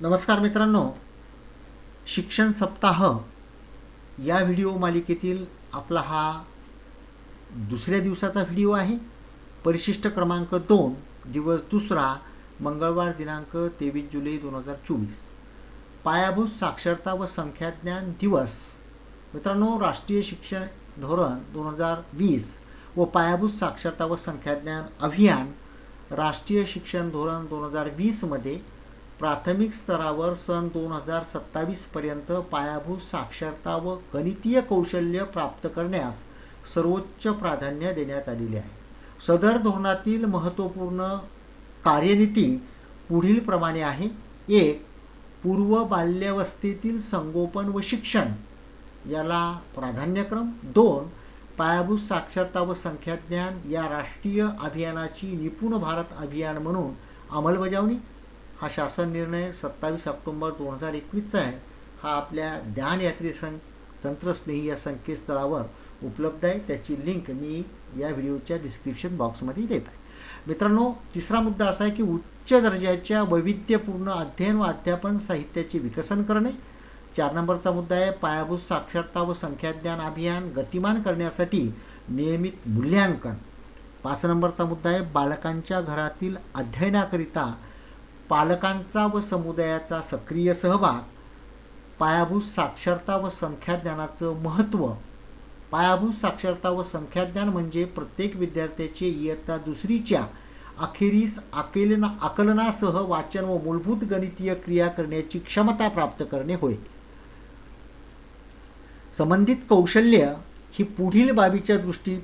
नमस्कार मित्रांनो. शिक्षण सप्ताह या व्हिडिओ मालिकेतील आपला हा दुसऱ्या दिवसाचा व्हिडिओ आहे. परिशिष्ट क्रमांक दोन दिवस दुसरा मंगळवार दिनांक तेवीस जुलै दोन हजार चोवीस. पायाभूत साक्षरता व संख्याज्ञान दिवस. मित्रांनो राष्ट्रीय शिक्षण धोरण दोन हजार वीस व पायाभूत साक्षरता व संख्याज्ञान अभियान राष्ट्रीय शिक्षण धोरण दोन हजार वीसमध्ये प्राथमिक स्तरावर सन दोन हजार सत्तावीसपर्यंत पायाभूत साक्षरता व गणितीय कौशल्य प्राप्त करण्यास सर्वोच्च प्राधान्य देण्यात आलेले आहे. सदर धोरणातील महत्त्वपूर्ण कार्यनीती पुढीलप्रमाणे आहे. एक पूर्व बाल्यावस्थेतील संगोपन व शिक्षण याला प्राधान्यक्रम. दोन पायाभूत साक्षरता व संख्याज्ञान या राष्ट्रीय अभियानाची निपुण भारत अभियान म्हणून अंमलबजावणी. हा शासन निर्णय सत्तावीस ऑक्टोंबर दोन हजार एकवीसचा आहे. हा आपल्या ध्यानयात्री सं तंत्रस्नेही या संकेतस्थळावर उपलब्ध आहे. त्याची लिंक मी या व्हिडिओच्या डिस्क्रिप्शन बॉक्समध्ये देत आहे. मित्रांनो तिसरा मुद्दा असा आहे की उच्च दर्जाच्या वैविध्यपूर्ण अध्ययन व अध्यापन साहित्याचे विकसन करणे. चार नंबरचा मुद्दा आहे पायाभूत साक्षरता व संख्याज्ञान अभियान गतिमान करण्यासाठी नियमित मूल्यांकन. पाच नंबरचा मुद्दा आहे बालकांच्या घरातील अध्ययनाकरिता पालकांचा व समुदायाचा सक्रिय सहभाग पायाभूत साक्षरता व संख्याज्ञानाचं महत्त्व. पायाभूत साक्षरता व संख्याज्ञान म्हणजे प्रत्येक विद्यार्थ्याचे इयत्ता दुसरीच्या अखेरीस आकलना आकलनासह वाचन व मूलभूत गणितीय क्रिया करण्याची क्षमता प्राप्त करणे होय. संबंधित कौशल्य ही पुढील बाबीच्या दृष्टी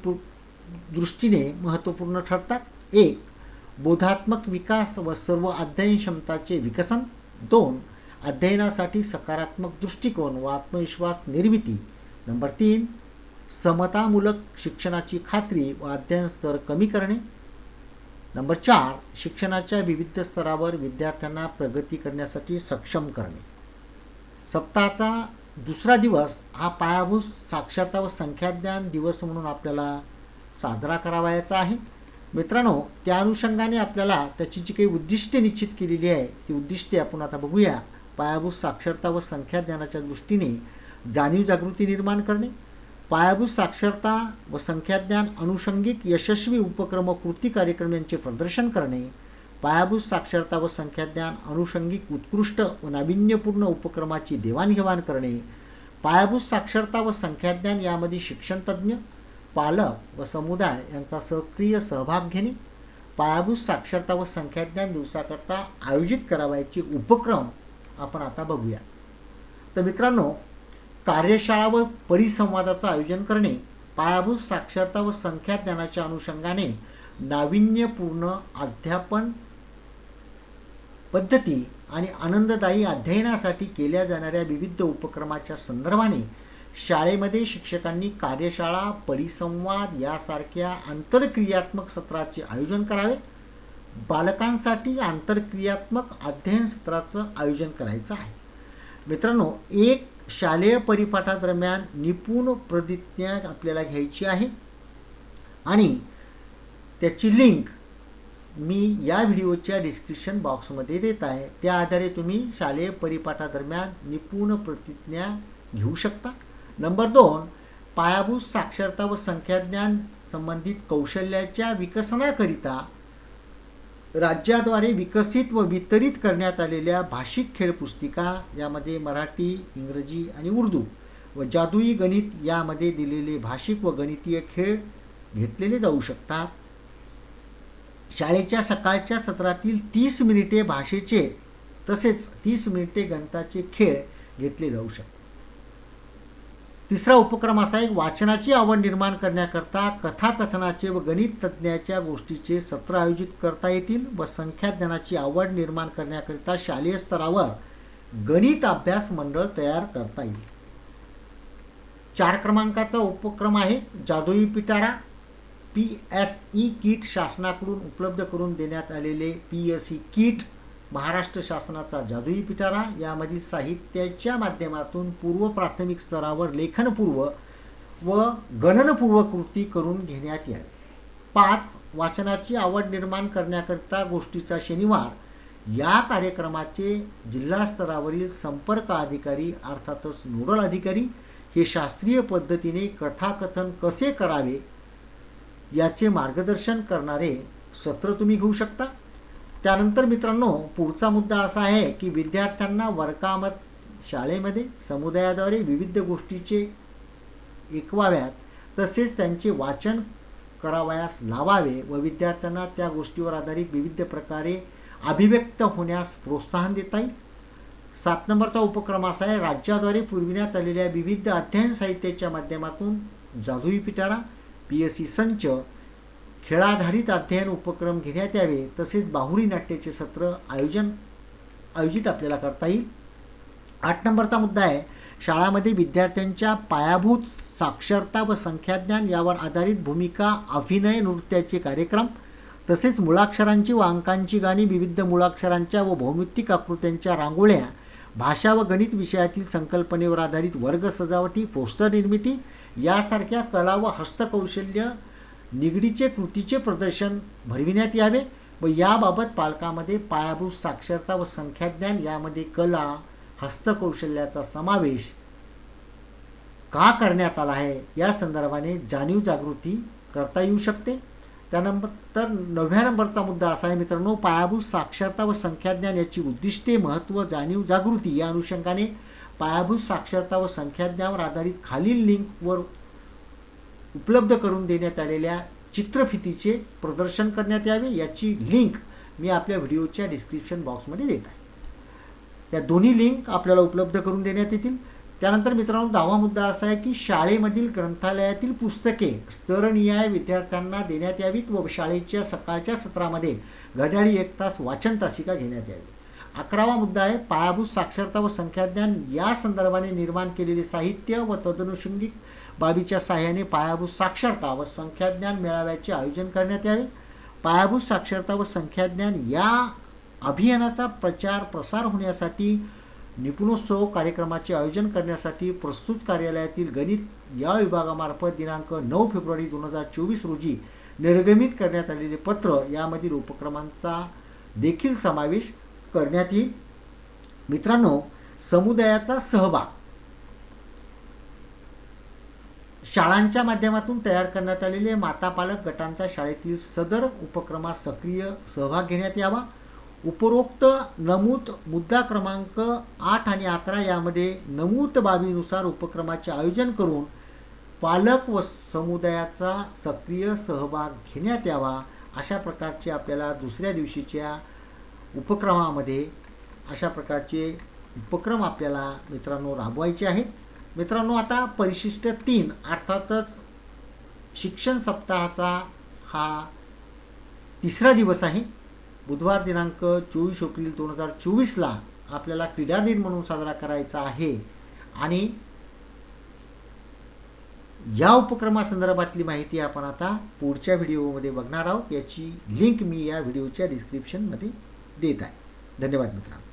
दृष्टीने महत्त्वपूर्ण ठरतात. एक बोधात्मक विकास व सर्व अध्ययन क्षमताचे विकसन. दोन अध्ययनासाठी सकारात्मक दृष्टिकोन व आत्मविश्वास निर्मिती. नंबर तीन समतामूलक शिक्षणाची खात्री व अध्ययन स्तर कमी करणे. नंबर चार शिक्षणाच्या विविध स्तरावर विद्यार्थ्यांना प्रगती करण्यासाठी सक्षम करणे. सप्ताहाचा दुसरा दिवस हा पायाभूत साक्षरता व संख्याज्ञान दिवस म्हणून आपल्याला साजरा करावायचा आहे. मित्रांनो त्या अनुषंगाने आपल्याला त्याची जी काही उद्दिष्टे निश्चित केलेली आहे ती उद्दिष्टे आपण आता बघूया. पायाभूत साक्षरता व संख्या ज्ञानाच्या दृष्टीने जाणीव जागृती निर्माण करणे पायाभूत साक्षरता व संख्याज्ञान अनुषंगिक यशस्वी उपक्रम व कृती कार्यक्रम यांचे प्रदर्शन करणे पायाभूत साक्षरता व संख्याज्ञान अनुषंगिक उत्कृष्ट व नाविन्यपूर्ण उपक्रमाची देवाणघेवाण करणे पायाभूत साक्षरता व संख्याज्ञान यामध्ये शिक्षणतज्ज्ञ पालक व समुदाय यांचा सक्रिय सहभाग घेणे पायाभूत साक्षरता व संख्याज्ञान दिवसाकरता आयोजित करावायचे उपक्रम आपण आता बघूया. तर मित्रांनो कार्यशाळा व परिसंवादाचं आयोजन करणे पायाभूत साक्षरता व संख्याज्ञानाच्या अनुषंगाने नाविन्यपूर्ण अध्यापन पद्धती आणि आनंददायी अध्ययनासाठी केल्या जाणाऱ्या विविध उपक्रमाच्या संदर्भाने शाळेमध्ये शिक्षकांनी कार्यशाळा परिसंवाद यासारख्या आंतरक्रियात्मक सत्राचे आयोजन करावे. बालकांसाठी आंतरक्रियात्मक अध्ययन सत्राचं आयोजन करायचं आहे. मित्रांनो एक शालेय परिपाठादरम्यान निपुण प्रतिज्ञा आपल्याला घ्यायची आहे. आणि त्याची लिंक मी या व्हिडिओच्या डिस्क्रिप्शन बॉक्समध्ये देत आहे. त्या आधारे तुम्ही शालेय परिपाठादरम्यान निपुण प्रतिज्ञा घेऊ शकता. नंबर दोन पायाभूत साक्षरता व संख्याज्ञान संबंधित कौशल्याच्या विकसनाकरिता राज्याद्वारे विकसित व वितरित करण्यात आलेल्या भाषिक खेळ पुस्तिका यामध्ये मराठी इंग्रजी आणि उर्दू व जादुई गणित यामध्ये दिलेले भाषिक व गणितीय खेळ घेतलेले जाऊ शकतात. शाळेच्या सकाळच्या सत्रातील तीस मिनिटे भाषेचे तसेच तीस मिनिटे गणिताचे खेळ घेतले जाऊ शकतात. तिसरा उपक्रम असा एक वाचनाची आवड निर्माण करण्याकरता कथाकथनाचे व गणित तज्ज्ञाच्या गोष्टीचे सत्र आयोजित करता येतील व संख्याज्ञानाची आवड निर्माण करण्याकरिता शालेय स्तरावर गणित अभ्यास मंडळ तयार करता येईल. चार क्रमांकाचा उपक्रम आहे जादुई पिटारा पी एस ई किट शासनाकडून उपलब्ध करून देण्यात आलेले P S E kit Maharashtra शासनाचा जादुई पिटारा यामधील साहित्याच्या माध्यमातून पूर्व प्राथमिक स्तरावर लेखनपूर्व व गणनपूर्व कृती करून घेण्यात यावी. पाच वाचनाची आवड निर्माण करण्याकरिता गोष्टीचा शनिवार. या कार्यक्रमाचे जिल्हा स्तरावरील संपर्क अधिकारी अर्थातच नोडल अधिकारी हे शास्त्रीय पद्धतीने कथाकथन कसे करावे याचे मार्गदर्शन करणारे सत्र तुम्ही घेऊ शकता. त्यानंतर मित्रांनो पुढचा मुद्दा असा आहे की विद्यार्थ्यांना वर्गामत शाळेमध्ये समुदायाद्वारे विविध गोष्टीचे ऐकवाव्यात तसेच त्यांचे वाचन करावयास लावावे व विद्यार्थ्यांना त्या गोष्टीवर आधारित विविध प्रकारे अभिव्यक्त होण्यास प्रोत्साहन देता येईल. सात नंबरचा उपक्रम असा आहे राज्याद्वारे पुरविण्यात आलेल्या विविध अध्ययन साहित्याच्या माध्यमातून जादुई पिटारा पी एस सी संच खेळाधारित अध्ययन उपक्रम घेण्यात यावे तसेच बाहुरी नाट्याचे सत्र आयोजन आयोजित आपल्याला करता येईल. आठ नंबरचा मुद्दा आहे शाळामध्ये विद्यार्थ्यांच्या पायाभूत साक्षरता व संख्याज्ञान यावर आधारित भूमिका अभिनय नृत्याचे कार्यक्रम तसेच मुळाक्षरांची व अंकांची गाणी विविध मुळाक्षरांच्या व भौमितिक आकृत्यांच्या रांगोळ्या भाषा व गणित विषयातील संकल्पनेवर आधारित वर्ग सजावटी पोस्टर निर्मिती यासारख्या कला व हस्तकौशल्य निगडीचे कृतीचे प्रदर्शन भरविण्यात यावे व याबाबत पालकामध्ये पायाभूत साक्षरता व संख्याज्ञान यामध्ये कला हस्तकौशल्याचा समावेश का करण्यात आला आहे? या संदर्भाने जाणीव जागृती करता येऊ शकते. त्यानंतर नवव्या नंबरचा मुद्दा असा आहे मित्रांनो पायाभूत साक्षरता व संख्याज्ञान याची उद्दिष्टे महत्त्व जाणीव जागृती या अनुषंगाने पायाभूत साक्षरता व संख्याज्ञावर आधारित खालील लिंकवर उपलब्ध करून देण्यात आलेल्या चित्रफितीचे प्रदर्शन करण्यात यावे याची लिंक मी आपल्या व्हिडिओच्या डिस्क्रिप्शन बॉक्समध्ये देत आहे. या दोन्ही लिंक आपल्याला उपलब्ध करून देण्यात येतील. त्यानंतर मित्रांनो दहावा मुद्दा असा आहे की शाळेमधील ग्रंथालयातील पुस्तके स्तरनिहाय विद्यार्थ्यांना देण्यात यावीत व शाळेच्या सकाळच्या सत्रामध्ये घड्याळी एक तास वाचन तासिका घेण्यात यावी. अकरावा मुद्दा आहे पायाभूत साक्षरता व संख्याज्ञान या संदर्भाने निर्माण केलेले साहित्य व तदनुषंगिक बाबीच्या सहाय्याने पायाभूत साक्षरता व संख्याज्ञान मेळाव्याचे आयोजन करण्यात यावे. पायाभूत साक्षरता व संख्याज्ञान या अभियानाचा प्रचार प्रसार होण्यासाठी निपुणोत्सव कार्यक्रमाचे आयोजन करण्यासाठी प्रस्तुत कार्यालयातील गणित या विभागामार्फत दिनांक नऊ फेब्रुवारी दोन हजार चोवीस रोजी निर्गमित करण्यात आलेले पत्र यामधील उपक्रमांचा देखील समावेश करण्यात येईल. मित्रांनो समुदायाचा सहभाग शाळांच्या माध्यमातून तयार करण्यात आलेले माता पालक गटांचा शाळेतील सदर उपक्रमात सक्रिय सहभाग घेण्यात यावा. उपरोक्त नमूद मुद्दा क्रमांक आठ आणि अकरा यामध्ये नमूद बाबीनुसार उपक्रमाचे आयोजन करून पालक व समुदायाचा सक्रिय सहभाग घेण्यात यावा अशा प्रकारचे आपल्याला दुसऱ्या दिवशीच्या उपक्रमामध्ये अशा प्रकारचे उपक्रम आपल्याला मित्रांनो राबवायचे आहेत. मित्रांनो आता परिशिष्ट तीन अर्थातच शिक्षण सप्ताहाचा हा तिसरा दिवस आहे. बुधवार दिनांक चोवीस एप्रिल दोन हजार चोवीसला आपल्याला क्रीडा दिन म्हणून साजरा करायचा आहे. आणि या उपक्रमासंदर्भातली माहिती आपण आता पुढच्या व्हिडिओमध्ये बघणार आहोत. याची लिंक मी या व्हिडिओच्या डिस्क्रिप्शनमध्ये देत आहे. धन्यवाद मित्रांनो.